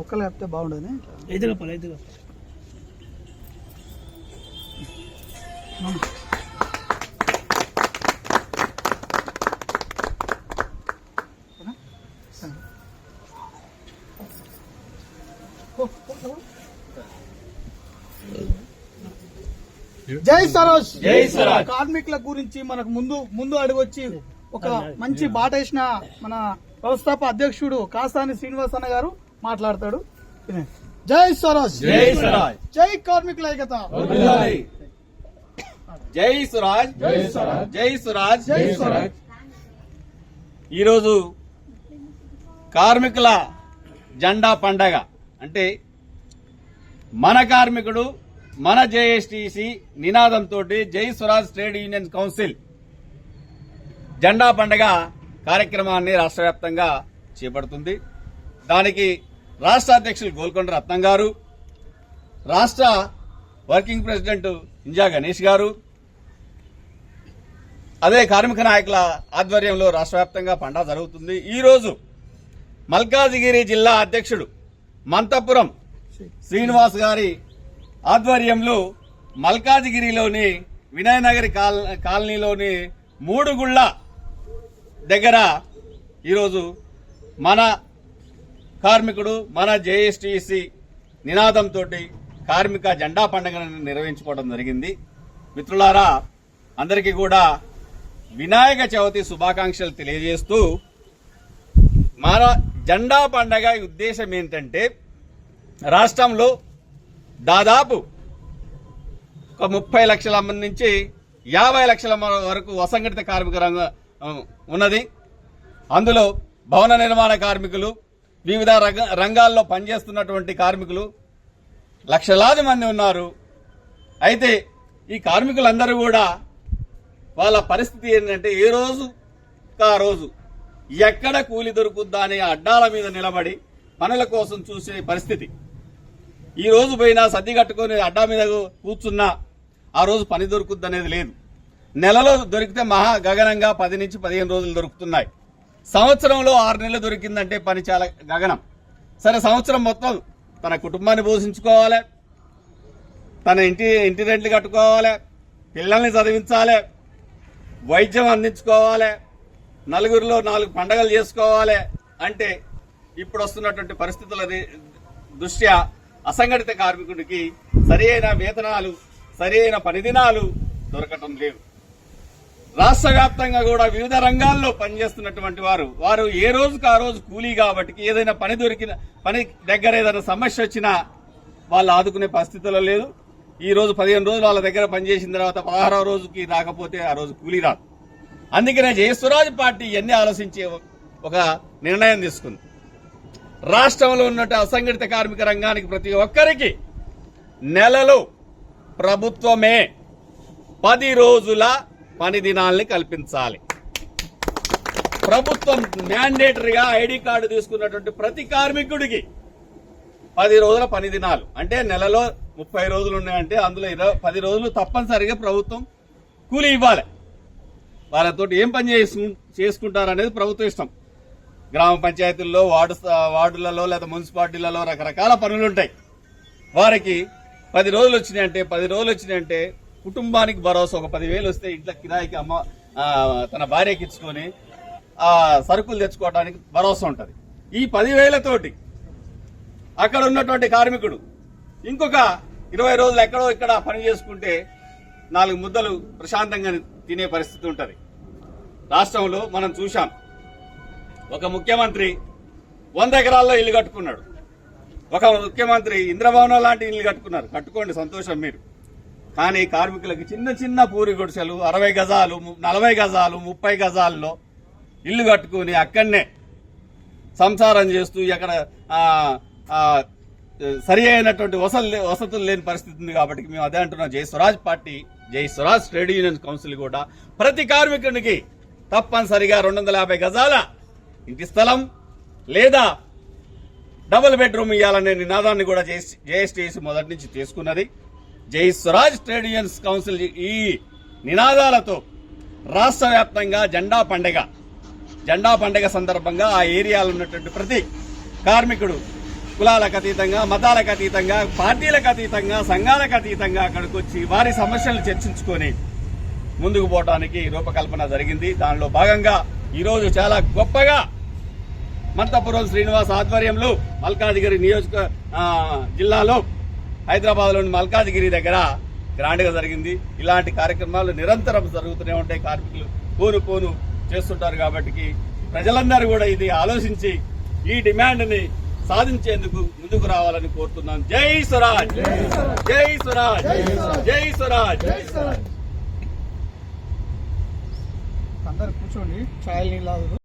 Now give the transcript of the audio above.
ఒక్క లేకపోతే బాగుండదు ఎదుగా పలు ఎదుగా జై సరోజ్ జై స్వరాజ్. కార్మికుల గురించి మనకు ముందు ముందు అడుగొచ్చి ఒక మంచి బాట వేసిన మన వ్యవస్థాప అధ్యక్షుడు కాసాని శ్రీనివాస్ అన్న గారు మాట్లాడతాడు. జై స్వరాజ్ జై స్వరాజ్ జై కార్మికుల ఐక్యత. జై స్వరాజ్ జై స్వరాజ్. జై స్వరాజ్ జై స్వరాజ్. ఈరోజు కార్మికుల జెండా పండగ అంటే మన కార్మికుడు మన జేఎస్టీసీ నినాదంతో జై స్వరాజ్ ట్రేడ్ యూనియన్ కౌన్సిల్ జెండా పండగ కార్యక్రమాన్ని రాష్ట్ర వ్యాప్తంగా చేపడుతుంది. దానికి రాష్ట్ర అధ్యక్షులు గోల్కొండ రత్నం గారు రాష్ట్ర వర్కింగ్ ప్రెసిడెంట్ ఇంజా గణేష్ గారు అదే కార్మిక నాయకుల ఆధ్వర్యంలో రాష్ట్ర వ్యాప్తంగా పండా జరుగుతుంది. ఈ రోజు మల్కాజిగిరి జిల్లా అధ్యక్షుడు మంతపురం శ్రీనివాస్ గారి ఆధ్వర్యంలో మల్కాజిగిరిలోని వినయనగరి కాల్ కాలనీలోని మూడు గుళ్ళ దగ్గర ఈరోజు మన కార్మికుడు మన జేఎస్టీసీ నినాదంతో కార్మిక జెండా పండుగను నిర్వహించుకోవడం జరిగింది. మిత్రులారా అందరికీ కూడా వినాయక చవితి శుభాకాంక్షలు తెలియజేస్తూ మన జెండా పండగ ఉద్దేశం ఏంటంటే రాష్ట్రంలో దాదాపు ఒక ముప్పై లక్షల మంది నుంచి యాభై లక్షల వరకు అసంఘటిత కార్మిక రంగం ఉన్నది. అందులో భవన నిర్మాణ కార్మికులు వివిధ రంగ- రంగాల్లో పనిచేస్తున్నటువంటి కార్మికులు లక్షలాది మంది ఉన్నారు. అయితే ఈ కార్మికులందరూ కూడా వాళ్ళ పరిస్థితి ఏంటంటే ఏ రోజు ఆ రోజు ఎక్కడ కూలి దొరుకుద్దా అనే అడ్డాల మీద నిలబడి పనుల కోసం చూసే పరిస్థితి. ఈ రోజు పోయినా సర్ది కట్టుకొని అడ్డా మీద కూర్చున్నా ఆ రోజు పని దొరుకుద్ది అనేది లేదు. నెలలో దొరికితే మహా గగనంగా పది నుంచి పదిహేను రోజులు దొరుకుతున్నాయి. సంవత్సరంలో ఆరు నెలలు దొరికిందంటే పని చాలా గగనం. సరే సంవత్సరం మొత్తం తన కుటుంబాన్ని పోషించుకోవాలి తన ఇంటి ఇంటి రెంట్లు కట్టుకోవాలి పిల్లల్ని చదివించాలి వైద్యం అందించుకోవాలి నలుగురిలో నాలుగు పండగలు చేసుకోవాలి అంటే ఇప్పుడు వస్తున్నటువంటి పరిస్థితుల దృష్ట్యా అసంఘటిత కార్మికుడికి సరైన వేతనాలు సరైన పనిదినాలు దొరకటం లేవు రాష్ట్ర వ్యాప్తంగా కూడా వివిధ రంగాల్లో పనిచేస్తున్నటువంటి వారు వారు ఏ రోజుకు ఆ రోజు కూలీ కాబట్టి ఏదైనా పని దొరికిన పని దగ్గర ఏదైనా సమస్య వచ్చినా వాళ్ళు ఆదుకునే పరిస్థితుల్లో లేదు. ఈ రోజు పదిహేను రోజులు వాళ్ళ దగ్గర పనిచేసిన తర్వాత పదహారవ రోజుకి రాకపోతే ఆ రోజు కూలీ రాదు. అందుకనే జయస్వరాజ్ పార్టీ ఇవన్నీ ఆలోచించే ఒక నిర్ణయం తీసుకుంది రాష్ట్రంలో ఉన్నట్టు అసంఘటిత కార్మిక రంగానికి ప్రతి ఒక్కరికి నెలలు ప్రభుత్వమే పది రోజుల పని దినాల్ని కల్పించాలి. ప్రభుత్వం మ్యాండేటరీగా ఐడి కార్డు తీసుకున్నటువంటి ప్రతి కార్మికుడికి పది రోజుల పని దినాలు. అంటే నెలలో ముప్పై రోజులు ఉన్నాయంటే అందులో ఇరవై పది రోజులు తప్పనిసరిగా ప్రభుత్వం కూలీ ఇవ్వాలి. వాళ్ళతో ఏం పని చేసు చేసుకుంటారు అనేది ప్రభుత్వం ఇష్టం. గ్రామ పంచాయతీల్లో వార్డు వార్డులలో లేదా మున్సిపాలిటీలలో రకరకాల పనులు ఉంటాయి. వారికి పది రోజులు వచ్చినాయంటే పది రోజులు వచ్చినాయంటే కుటుంబానికి భరోసా ఒక పదివేలు వస్తే ఇంట్లో కిరాయికి అమ్మ తన భార్యకి ఇచ్చుకొని ఆ సరుకులు తెచ్చుకోవడానికి భరోసా ఉంటుంది. ఈ పదివేలతోటి అక్కడ ఉన్నటువంటి కార్మికుడు ఇంకొక ఇరవై రోజులు ఎక్కడో ఇక్కడ పని చేసుకుంటే నాలుగు ముద్దలు ప్రశాంతంగా తినే పరిస్థితి ఉంటుంది. రాష్ట్రంలో మనం చూశాం. ఒక ముఖ్యమంత్రి వంద ఎకరాల్లో ఇల్లు కట్టుకున్నాడు. ఒక ముఖ్యమంత్రి ఇంద్రభవనం లాంటి ఇల్లు కట్టుకున్నారు. కట్టుకోండి సంతోషం మీరు. కానీ కార్మికులకు చిన్న చిన్న పూరి గుడిసెలు అరవై గజాలు నలభై గజాలు ముప్పై గజాల్లో ఇల్లు కట్టుకుని అక్కడనే సంసారం చేస్తూ ఎక్కడ సరి అయినటువంటి వసలు వసతులు లేని పరిస్థితి ఉంది కాబట్టి మేము అదే అంటున్నాం. జై స్వరాజ్ పార్టీ జై స్వరాజ్ ట్రేడ్ యూనియన్ కౌన్సిల్ కూడా ప్రతి కార్మికునికి తప్పనిసరిగా రెండు వందల యాభై గజాల ఇంటి స్థలం లేదా డబుల్ బెడ్రూమ్ ఇవ్వాలనే నినాదాన్ని కూడా జేఎస్టీసీ మొదటి నుంచి తీసుకున్నది. జై స్వరాజ్ ట్రేడ్ యూనియన్స్ కౌన్సిల్ ఈ నినాదాలతో రాష్ట్ర వ్యాప్తంగా జెండా పండగ జెండా పండగ సందర్భంగా ఆ ఏరియాలో ఉన్నటువంటి ప్రతి కార్మికుడు కులాలకు అతీతంగా మతాలకు అతీతంగా పార్టీలకు అతీతంగా సంఘాలకు అతీతంగా అక్కడికి వచ్చి వారి సమస్యలను చర్చించుకొని ముందుకు పోవడానికి రూపకల్పన జరిగింది. దానిలో భాగంగా ఈరోజు చాలా గొప్పగా మంతపురం శ్రీనివాస్ ఆధ్వర్యంలో మల్కాజిగిరి నియోజక జిల్లాలో హైదరాబాద్లోని మల్కాజిగిరి దగ్గర గ్రాండ్గా జరిగింది. ఇలాంటి కార్యక్రమాలు నిరంతరం జరుగుతూనే ఉంటాయి. కార్మికులు పోను పోను చేస్తుంటారు కాబట్టి ప్రజలందరూ కూడా ఇది ఆలోచించి ఈ డిమాండ్ని సాధించేందుకు ముందుకు రావాలని కోరుతున్నాం. జై స్వరాజ్! జై స్వరాజ్! జై స్వరాజ్! అందరు కూర్చోండి. ఛాయల్ నీళ్ళు